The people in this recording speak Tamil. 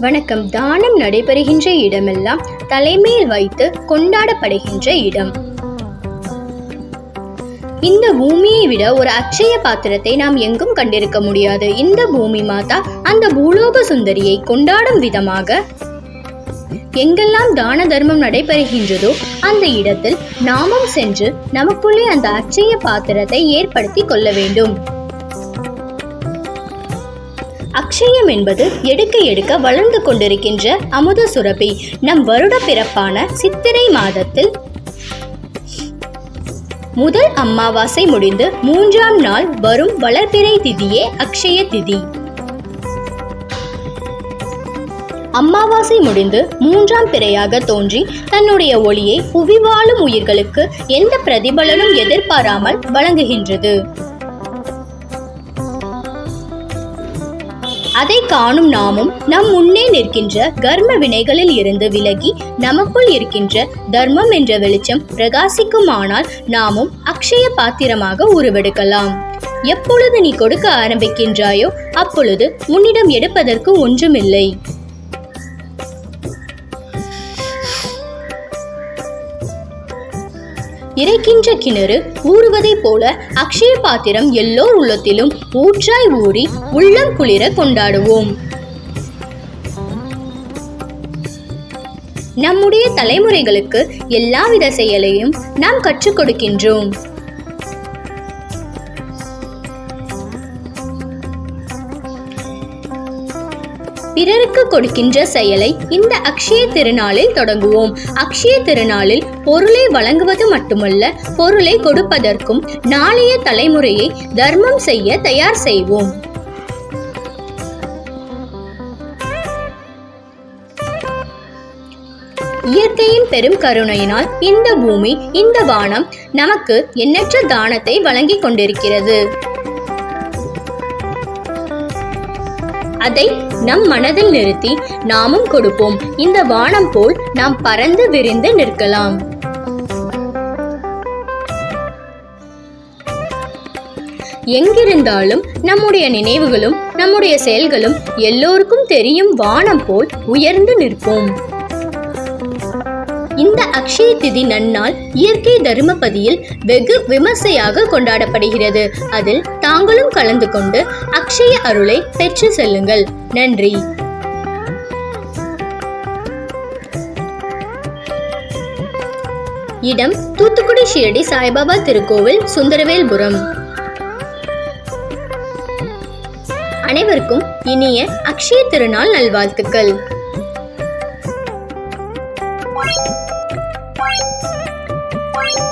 வணக்கம். தானம் நடைபெறுகின்ற இடமெல்லாம் தலைமையில் வைத்து கொண்டாடப்படுகின்ற இடம். இந்த பூமியை விட ஒரு அக்ஷய பாத்திரத்தை நாம் எங்கும் கண்டிருக்க முடியாது. இந்த பூமி மாதா அந்த பூலோக சுந்தரியை கொண்டாடும் விதமாக எங்கெல்லாம் தான தர்மம் நடைபெறுகின்றதோ அந்த இடத்தில் நாமும் சென்று நமக்குள்ளே அந்த அச்சய பாத்திரத்தை ஏற்படுத்தி கொள்ள வேண்டும். அக்ஷயம் என்பது எடுக்க எடுக்க வளர்ந்து கொண்டிருக்கின்ற அமுத சுரபி நம் வருட பிறப்பான சித்திரை மாதத்தில் முதல் அமாவாசை முடிந்து மூன்றாம் நாள் வரும் வளர்பிறை திதியே அக்ஷய திதி. அமாவாசை முடிந்து மூன்றாம் பிறையாக தோன்றி தன்னுடைய ஒளியை புவி வாழும் உயிர்களுக்கு எந்த பிரதிபலனும் எதிர்பாராமல் வழங்குகின்றது. அதை காணும் நாமும் நம் முன்னே நிற்கின்ற கர்ம வினைகளில் இருந்து விலகி நமக்குள் இருக்கின்ற தர்மம் என்ற வெளிச்சம் பிரகாசிக்குமானால் நாமும் அக்ஷய பாத்திரமாக உருவெடுக்கலாம். எப்பொழுது நீ கொடுக்க ஆரம்பிக்கின்றாயோ அப்பொழுது உன்னிடம் எடுப்பதற்கு ஒன்றுமில்லை. இறைக்கின்ற கிணறு ஊறுவதைப் போல அக்ஷய பாத்திரம் எல்லோர் உள்ளத்திலும் ஊற்றாய் ஊறி உள்ளம் குளிர கொண்டாடுவோம். நம்முடைய தலைமுறைகளுக்கு எல்லாவித செயலையும் நாம் கற்றுக் கொடுக்கின்றோம். பிறருக்கு கொடுக்கின்ற செயலை இந்த அக்ஷய திருநாளில் தொடங்குவோம். அக்ஷய திருநாளில் பொருளை வழங்குவது மட்டுமல்ல பொருளை கொடுப்பதற்கும் நாளைய தலைமுறையை தர்மம் செய்ய தயார் செய்வோம். இயற்கையின் பெரும் கருணையினால் இந்த பூமி இந்த வானம் நமக்கு எண்ணற்ற தானத்தை வழங்கிக் கொண்டிருக்கிறது. அதை நம் மனதில் நிறுத்தி நாமும் கொடுப்போம். இந்த வானம் போல் நாம் பறந்து விரிந்து நிற்கலாம். எங்கிருந்தாலும் நம்முடைய நினைவுகளும் நம்முடைய செயல்களும் எல்லோருக்கும் தெரியும் வானம் போல் உயர்ந்து நிற்போம். இந்த அக்ஷய திதி நன்னாள் இயற்கை தருமபதியில் வெகு விமர்சையாக கொண்டாடப்படுகிறது. அதில் தாங்களும் கலந்து கொண்டு அக்ஷய அருளை பெற்று செல்லுங்கள். நன்றி. இடம் தூத்துக்குடி ஷிரடி சாய்பாபா திருக்கோவில் சுந்தரவேல்புரம். அனைவருக்கும் இனிய அக்ஷய திருநாள் நல்வாழ்த்துக்கள். you